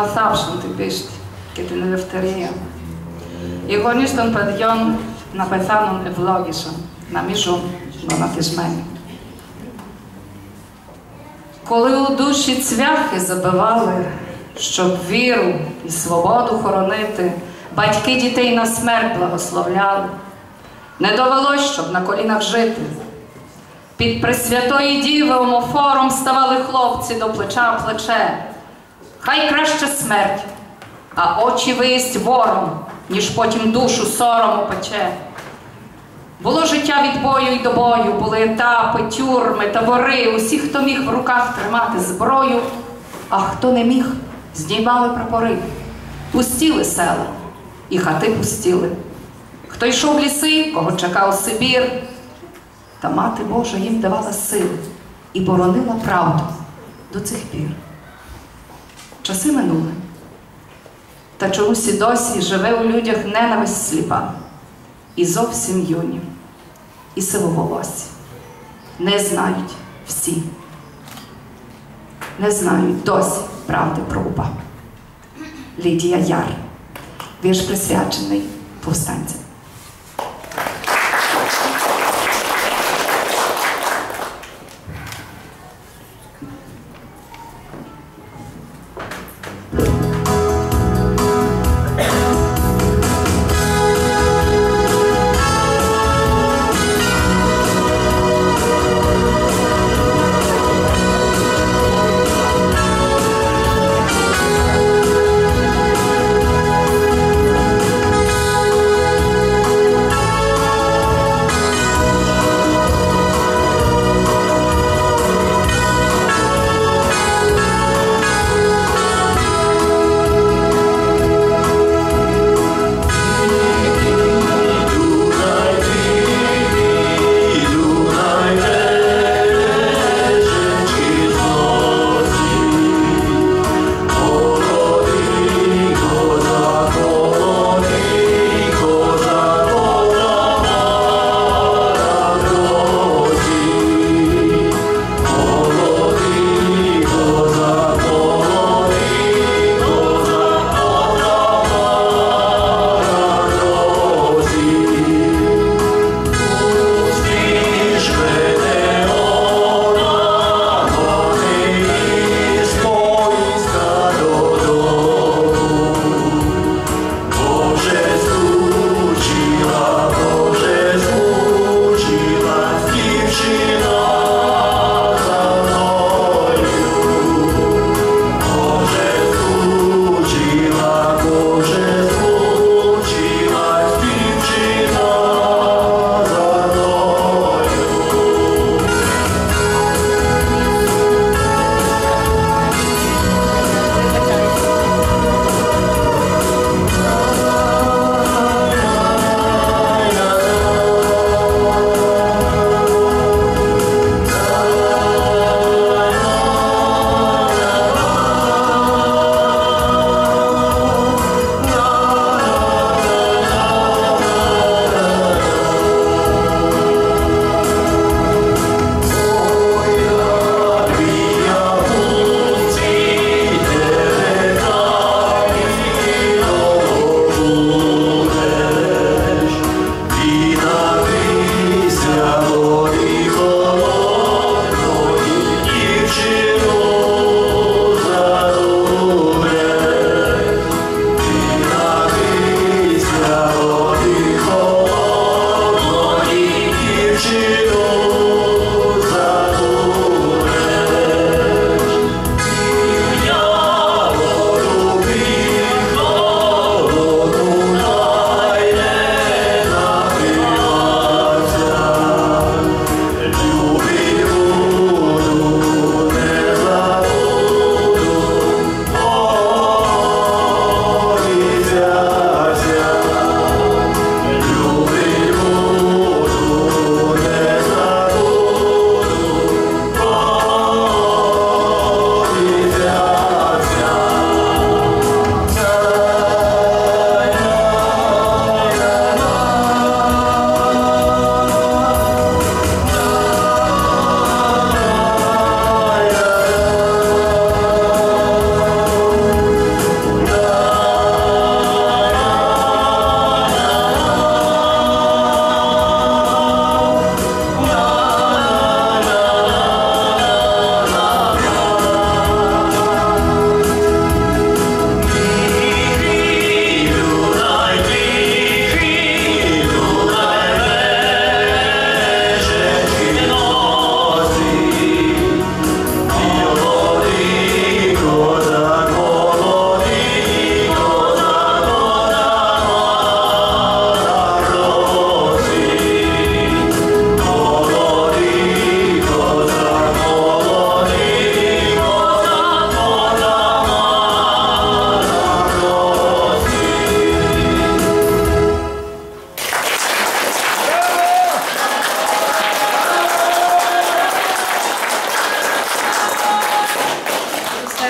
назавжди пишуть, коли не повторює. І гоністон підйом написаном в логіше, на міжу, бо на тижмені. Коли у душі цвяхи забивали, щоб віру і свободу хоронити, батьки дітей на смерть благословляли, не довелось, щоб на колінах жити. Під Пресвятої Діви омофором ставали хлопці до плеча плече. Хай краще смерть, а очі виїсть вором, ніж потім душу сорому пече. Було життя від бою й до бою, були етапи, тюрми, табори, усі, хто міг в руках тримати зброю, а хто не міг, здіймали прапори, пустіли села, і хати пустіли. Хто йшов в ліси, кого чекав Сибір, та мати Божа їм давала сили і боронила правду до цих пір. Часи минули, та чомусь і досі живе у людях ненависть сліпа і зовсім юні, і сивоголосі. Не знають всі, не знають досі правди про упа. Лідія Яр, вірш присвячений повстанцям.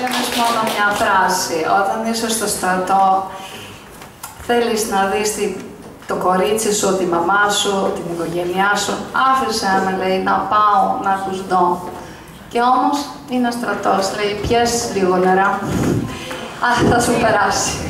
έλεγες μόνο μια φράση. Όταν είσαι στο στρατό, θέλεις να δεις το κορίτσι σου, τη μαμά σου, την οικογένειά σου. Άφησε με, λέει, να πάω να τους δω. Και όμως είναι στρατός, λέει, πιες λίγο νερά, θα σου περάσει.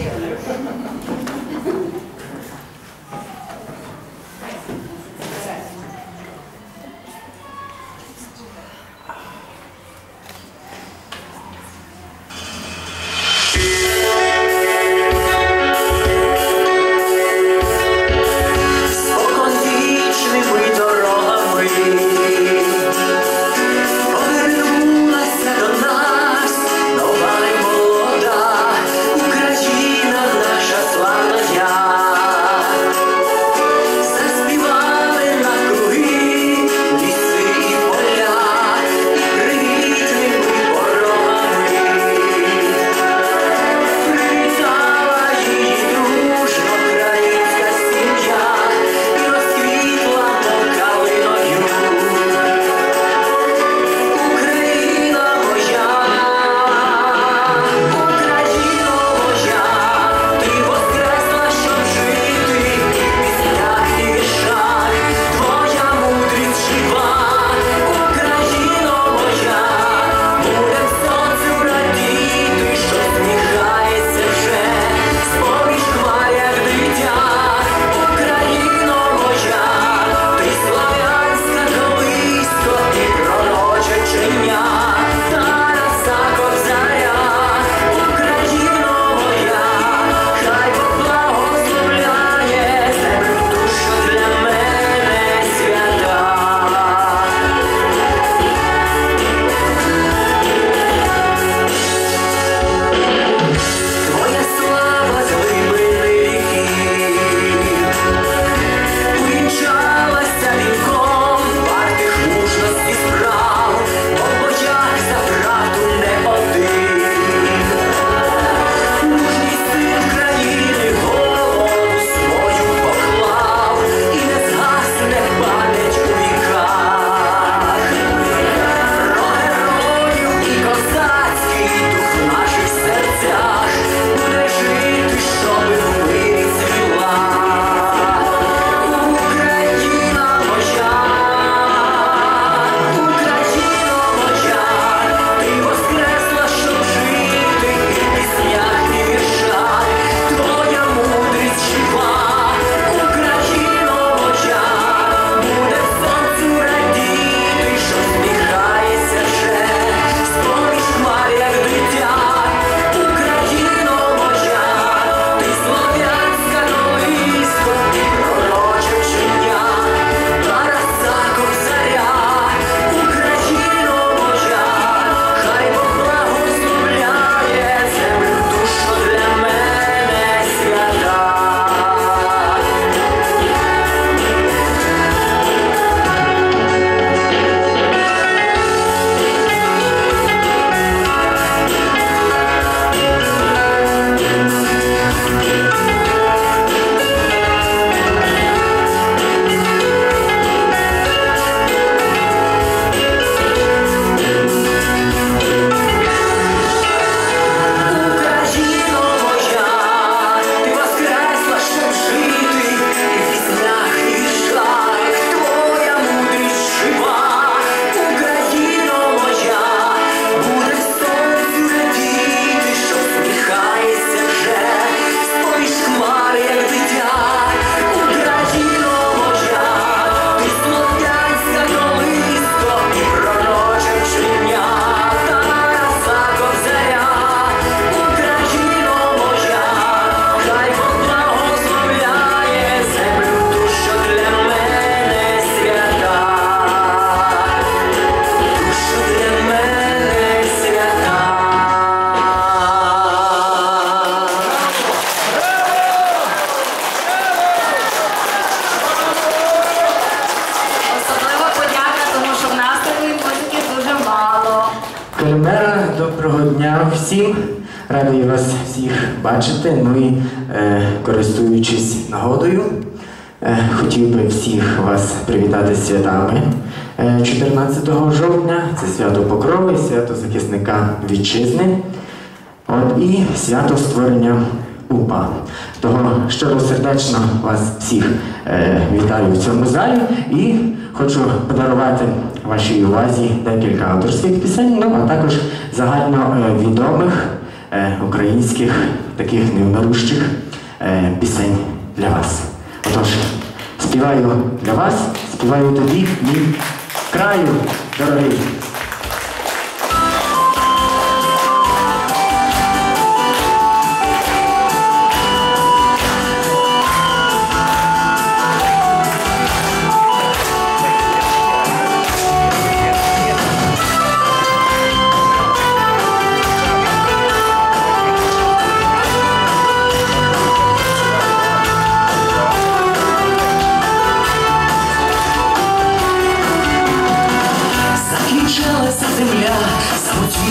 бачити. Ну і е, користуючись нагодою, е, хотів би всіх вас привітати святами е, 14 жовтня. Це свято Покрови, свято захисника вітчизни. От і свято створення УПА. Того щиро сердечно вас всіх е, вітаю в цьому залі і хочу подарувати вашій увазі декілька авторських пісень, ну а також загальновідомих е, е, українських таких невмирущих е, пісень для вас. Отож, співаю для вас, співаю тобі, мій краю, дорогий.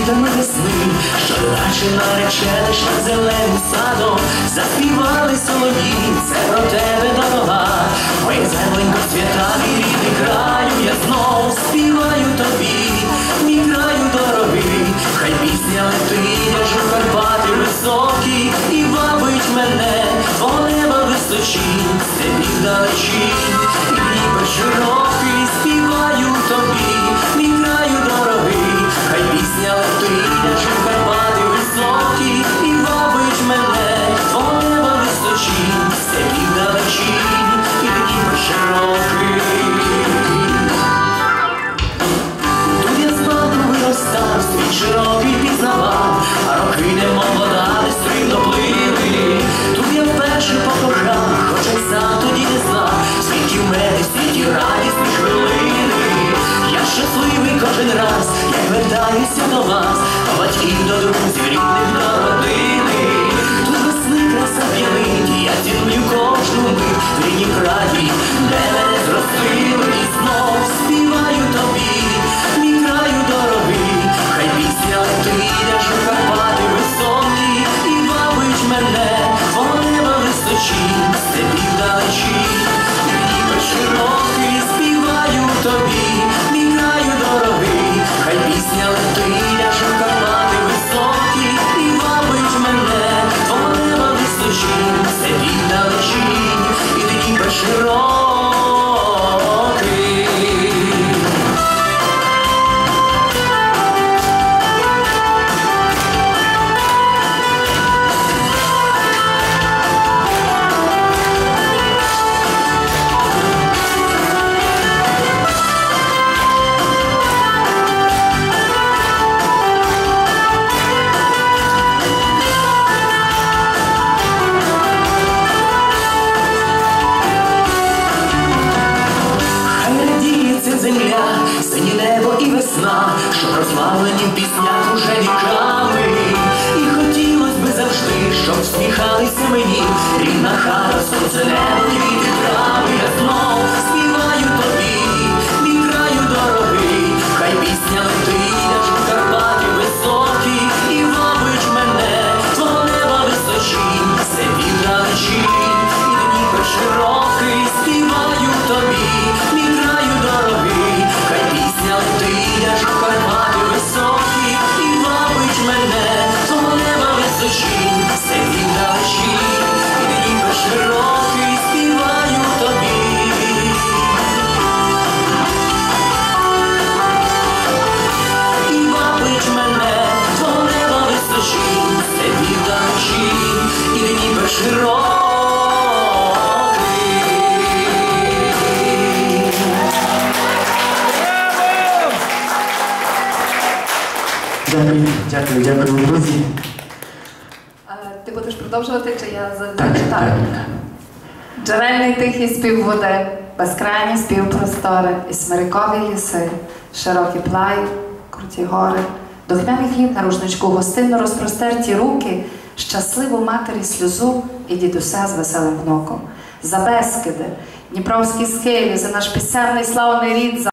Самоцвітами весни, що наче наречена ще зеленим садом, заспівали солов'ї, це про тебе дорога, моя земленько свята, мій рідний краю, я знов співаю тобі, мій краю дорогий, хай пісня летить, аж у Карпати високі, і вабить мене, твого неба височить, степів далечінь, і ніби широкий, батьків, до друзів, рідних, до родини. Тут весни краса я цілую кожну мить краї, де мене зростили, прославлені в піснях уже віками. І хотілось би завжди, щоб всміхалися мені, рідна хата, сонце небо, Дякую, дякую, дякую, друзі. Е, Ти будеш продовжувати, чи я зачитаю? Джерельний тихий спів води, безкрайні спів простори, і смирикові ліси, широкі плаї, круті гори, духмяний хліб на рушничку, гостинно розпростерті руки, щасливу матері сльозу і дідуся з веселим внуком. За Бескиди, Дніпровські схилі, за наш пісенний славний рід,